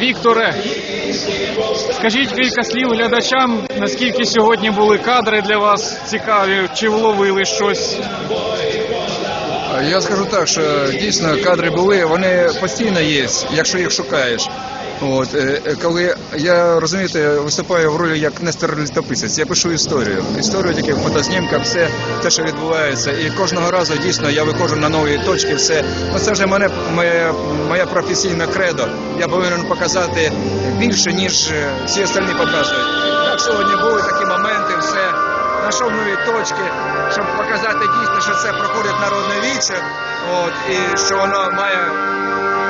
Вікторе, скажіть кілька слів глядачам, наскільки сьогодні були кадри для вас цікаві, чи вловили щось? Я скажу так, що дійсно кадри були, вони постійно є, якщо їх шукаєш. От е, е, коли я розумієте, виступаю в ролі як Нестор літописець, я пишу історію. Історію тільки фотознімка, все те, що відбувається. І кожного разу дійсно я виходжу на нові точки. Все ну це вже мене моє, моя професійна кредо. Я повинен показати більше, ніж е, всі остальні показують. Так сьогодні були такі моменти, все знайшов нові точки, щоб показати дійсно, що це проходить народне віче, от і що воно має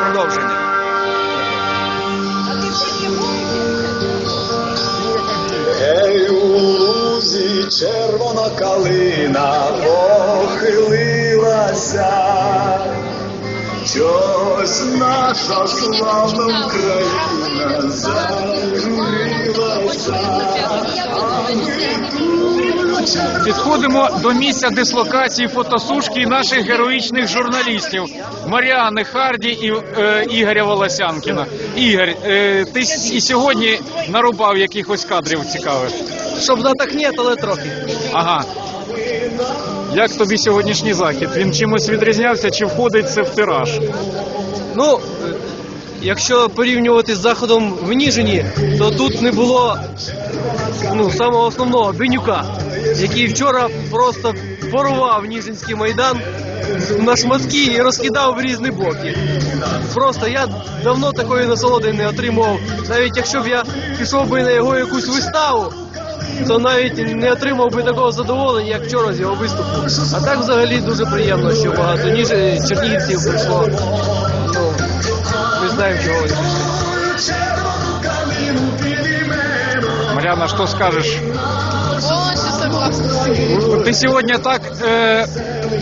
продовження. Ей, у лузі червона калина похилилася, щось наша славна Україна зажурилася. А ми тут Підходимо до місця дислокації фотосушки наших героїчних журналістів Маріани Харді і е, Ігоря Волосянкіна. Ігор, е, ти с- і сьогодні нарубав якихось кадрів цікавих. Щоб на так ні, але трохи. Ага. Як тобі сьогоднішній захід? Він чимось відрізнявся чи входить це в тираж? Ну, е, якщо порівнювати з заходом в Ніжині, то тут не було ну, самого основного Бенюка, який вчора просто порвав Ніжинський майдан на шматки і розкидав в різні боки. Просто я давно такої насолоди не отримував. Навіть якщо б я пішов би на його якусь виставу, то навіть не отримав би такого задоволення, як вчора з його виступу. А так взагалі дуже приємно, що багато ніж чернігівців прийшло. Ну, ми знаємо, чого вони прийшли. Маріана, що скажеш? Ты сегодня так э,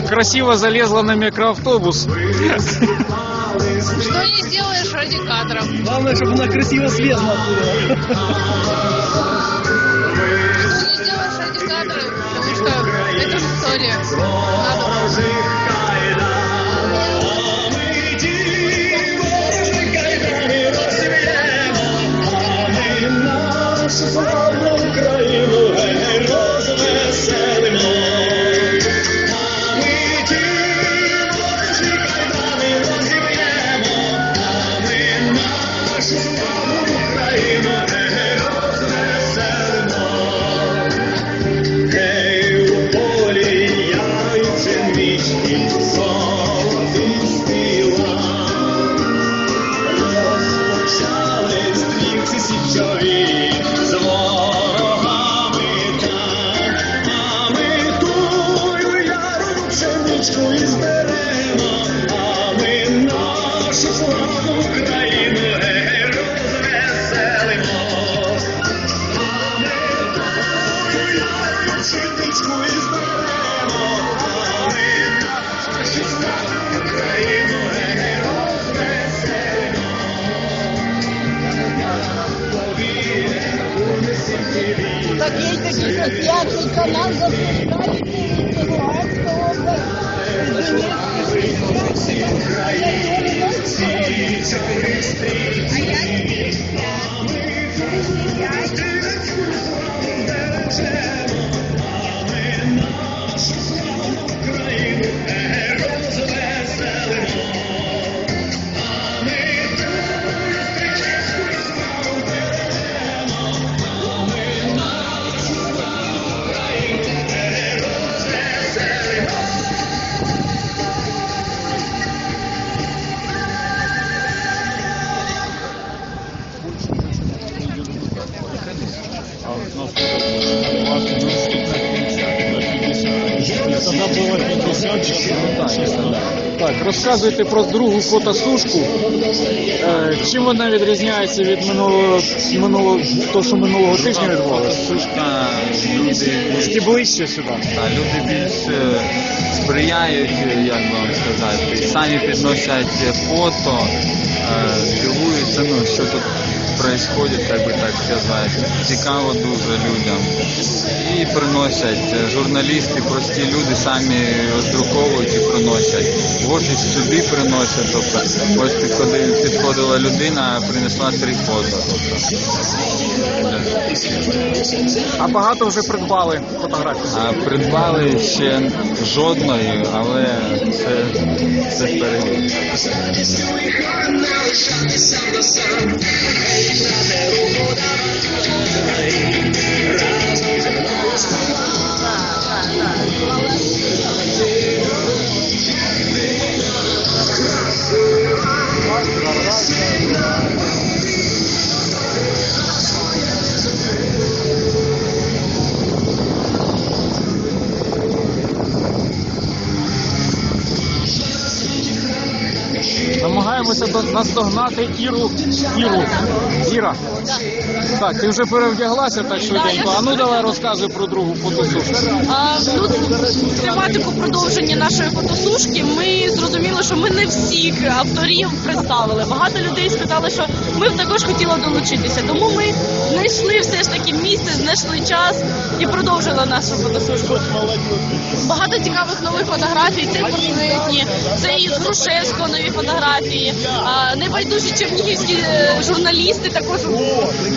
красиво залезла на микроавтобус. Что не сделаешь ради кадров. Главное, щоб вона красиво слезла оттуда. Что не сделаешь ради кадров, потому что это история. Надо. нашу славну область. Так, розказуйте про другу фотосушку. Е, чим вона відрізняється від минулого минулого то, що минулого тижня відбувалося? Сушка люди, Трошки ближче сюди. та, люди більш е, сприяють, е, як би вам сказати, самі підносять фото, е, дивуються, ну що тут происходит, как бы так сказати. Цікаво дуже людям. І приносять журналісти, прості люди самі роздруковують і приносять. В офіс собі приносять. Тобто, ось підходила, підходила людина, принесла три фото. Тобто. А багато вже придбали фотографій. А придбали ще жодної, але це, це перевірка. Razem na rozpalamy Намагаємося наздогнати Іру. Іру. Іра. Так, ти вже перевдяглася так швиденько. А ну давай розказуй про другу фотосушку. А, ну, тематику продовження нашої фотосушки ми зрозуміли, що ми не всіх авторів представили. Багато людей сказали, що ми б також хотіли долучитися. Тому ми знайшли все ж таки місце, знайшли час і продовжили нашу фотосушку. Багато цікавих нових фотографій. Це портретні, це із Грушевського нові фотографії. Небайдужі чернігівські е, журналісти також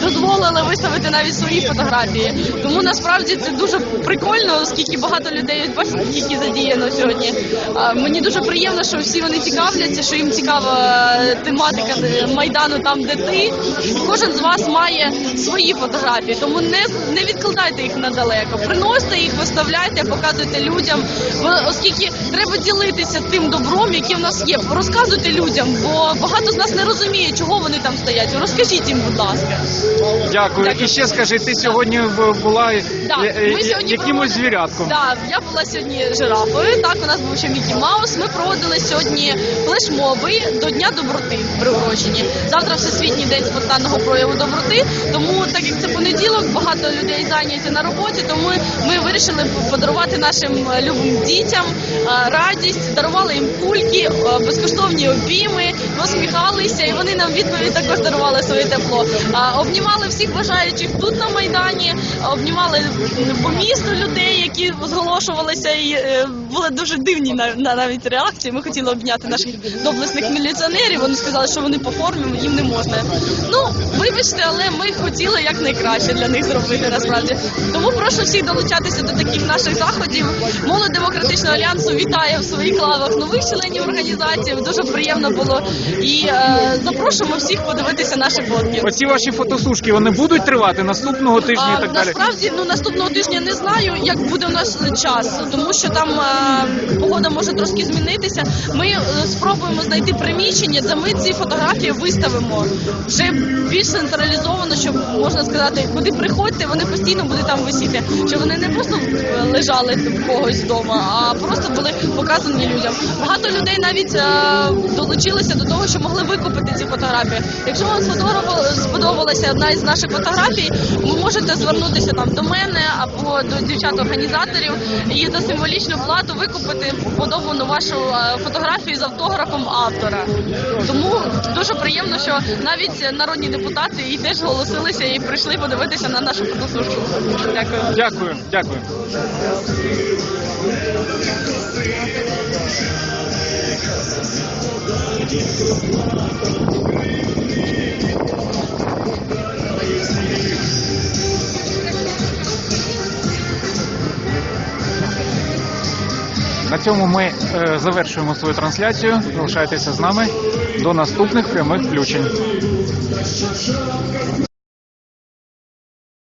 дозволили виставити навіть свої фотографії. Тому насправді це дуже прикольно, оскільки багато людей ось бачите, які задіяно сьогодні. Мені дуже приємно, що всі вони цікавляться, що їм цікава е, тематика е, майдану там, де ти. Кожен з вас має свої фотографії, тому не, не відкладайте їх надалеко. Приносьте їх, виставляйте, показуйте людям. Оскільки треба ділитися тим добром, яке в нас є. Розказуйте людям, бо багато з нас не розуміє, чого вони там стоять. Розкажіть їм, будь ласка. Дякую. Дякую. І ще скажи, ти сьогодні була Да, е, ми сьогодні якимось проводили- звірятком. Да, я була сьогодні жирафою. Так, у нас був ще Мікі Маус. Ми проводили сьогодні флешмоби до Дня доброти приурочені. Завтра всесвітній день спонтанного прояву доброти. Тому, так як це понеділок, багато людей зайняті на роботі. Тому ми вирішили подарувати нашим любим дітям радість, дарували їм кульки, безкоштовні обійми, посміхалися, і вони нам відповідь також дарували своє тепло. Обнімали всіх бажаючих тут на майдані, обнімали по місту людей, які зголошувалися, і е, були дуже дивні на, на навіть реакції. Ми хотіли обняти наших доблесних міліціонерів. Вони сказали, що вони по формі, їм не можна. Ну вибачте, але ми хотіли як найкраще для них зробити насправді. Тому прошу всіх долучатися до таких наших заходів. Молодь демократичного альянсу вітає в своїх лавах нових членів організації. Дуже приємно було і е, запрошуємо всіх подивитися наші фотки. Оці ваші фотосушки вони будуть тривати наступного тижня А, і так далі. насправді ну наступного тижня не знаю, як буде нас час, тому що там е, погода може трошки змінитися. Ми е, спробуємо знайти приміщення, де ми ці фотографії виставимо вже більш централізовано, щоб можна сказати, куди приходьте, вони постійно будуть там висіти, щоб вони не просто е, лежали в когось вдома, а просто були показані людям. Багато людей навіть долучилися до того, що могли викупити ці фотографії. Якщо вам сподобала- сподобалася одна із наших фотографій, ви можете звернутися там до мене або до дівчат-організаторів і за символічну плату викупити вподобану вашу е, фотографію з автографом автора. Тому дуже приємно, що навіть народні депутати і теж голосилися і прийшли подивитися на нашу фотосушку. Дякую. Дякую, дякую. На цьому ми е, завершуємо свою трансляцію. Залишайтеся з нами до наступних прямих включень.